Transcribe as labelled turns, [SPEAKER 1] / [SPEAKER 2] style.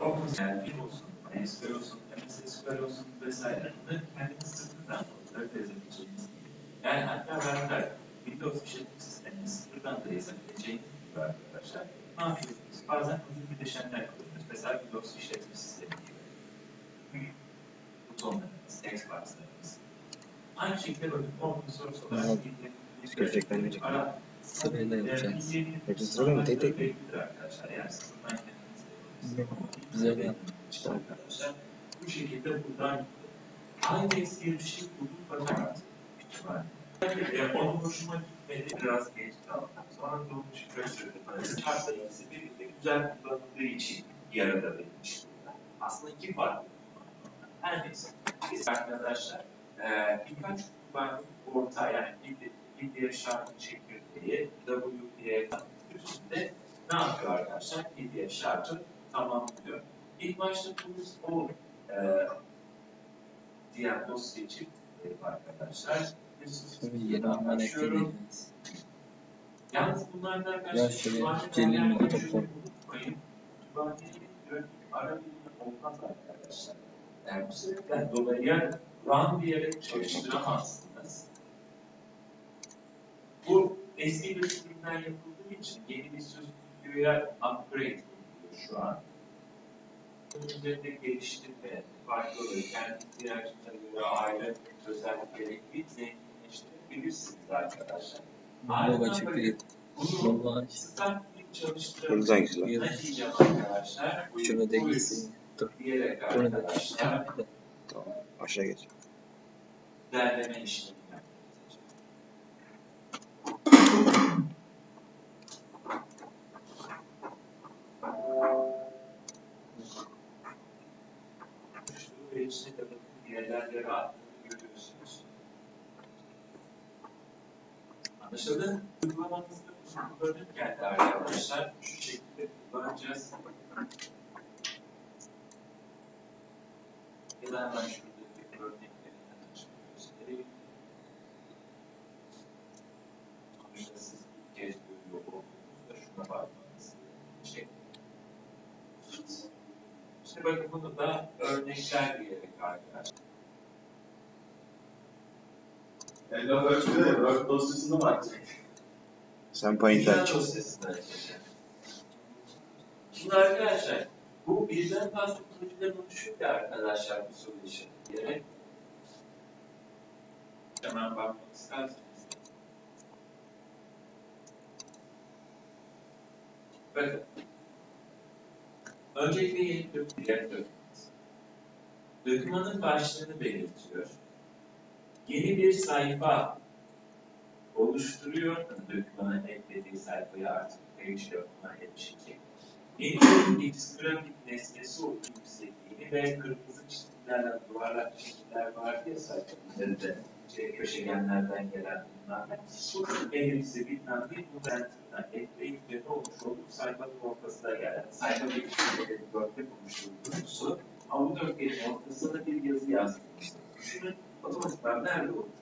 [SPEAKER 1] Okuz yani bir olsun, MySQL olsun, SQL olsun vesaire. Bunları kendiniz sıfırdan edebileceğiniz gibi. Yani hatta benzer Windows işletim sistemini sıfırdan da yazabileceğiniz gibi arkadaşlar. Ne yapıyorsunuz? Bazen uzun bileşenler kuruyoruz. Mesela Windows işletim sistemi gibi. Butonlarımız, Xbox'larımız. Aynı şekilde bakın open source olarak
[SPEAKER 2] Görecekler?
[SPEAKER 1] Ara
[SPEAKER 2] Sırayla yapacağız.
[SPEAKER 1] Hepsi
[SPEAKER 2] sırayla mı? Tek tek mi?
[SPEAKER 1] Arkadaşlar yani sıfırdan arkadaşlar bu şekilde buradan diye bir şey buldum fakat kütüphane. Yani onun hoşuma gitmedi biraz geç kaldım. Sonra dolmuş çözüldü. Çarpsa ikisi birlikte güzel kullanıldığı için bir arada verilmiş burada. Aslında iki farklı. Her neyse. Biz arkadaşlar eee birkaç kütüphane orta yani bir, bir diğer şarkı çekirdeği WPA üstünde ne yapıyor arkadaşlar? Bir diğer şarkı tamamlıyor. İlk Tools o e, dosya seçip e, arkadaşlar
[SPEAKER 2] anlar
[SPEAKER 1] açıyorum.
[SPEAKER 2] ekleyebiliriz.
[SPEAKER 1] Yalnız bunlardan arkadaşlar
[SPEAKER 2] şöyle
[SPEAKER 1] kütüphanelerden
[SPEAKER 2] celil mi,
[SPEAKER 1] şunu
[SPEAKER 2] toplam?
[SPEAKER 1] Yani dolayı run diyerek çalıştıramazsınız. Bu eski bir sürümden yapıldığı için yeni bir stüdyoya upgrade ediliyor şu an. Üzerinde geliştirme, farklı olarak kendi ihtiyaçlarına göre ayrı özellik gerektiği zenginleştirebilirsiniz arkadaşlar.
[SPEAKER 2] Baba çıktı.
[SPEAKER 1] Bunu
[SPEAKER 2] Vallahi
[SPEAKER 1] standart çalıştırabilirsiniz.
[SPEAKER 3] Yıldız hangisi lan?
[SPEAKER 1] Ne diyeceğim arkadaşlar? Bu
[SPEAKER 2] şunu da gitsin. Dur. Bunu da
[SPEAKER 3] Tamam. Aşağı geç.
[SPEAKER 1] derleme işlemi yapacağız. Şu ve içine de bakın yerlerle rahatlığını görüyorsunuz. Anlaşıldı? Uygulamamızda bu örnek geldi arkadaşlar. Şu şekilde kullanacağız. Ya da hemen şuradaki bakın bunu da örnekler diyerek arkadaşlar.
[SPEAKER 4] Ella ölçüde de Word dosyasında mı açacak?
[SPEAKER 3] Sen
[SPEAKER 1] Dünya
[SPEAKER 3] aç.
[SPEAKER 1] açacağım. Şimdi arkadaşlar bu birden fazla projeden oluşuyor ya arkadaşlar bu soru işareti diyerek. Hemen bakmak isterseniz. Bakın. Öncelikle yeni bir doküman. Dokümanın başlığını belirtiyor. Yeni bir sayfa oluşturuyor. Dokümana eklediği sayfayı artık page yapımına erişecek. Yeni bir X grafik nesnesi olduğu yüksekliğini ve kırmızı çizgilerle duvarlar çizgiler vardı ya sayfanın üzerinde şey, köşegenlerden gelen bunlarla. Bu elimsi bilmem ne bu center'dan ekleyip üzerine olmuş olduğu sayfanın ortasına gelen sayfa bir dörtte oluşturduğunuzu ama bu dörtgenin ortasına bir yazı yazmıştım. Düşünün otomatikman nerede olur?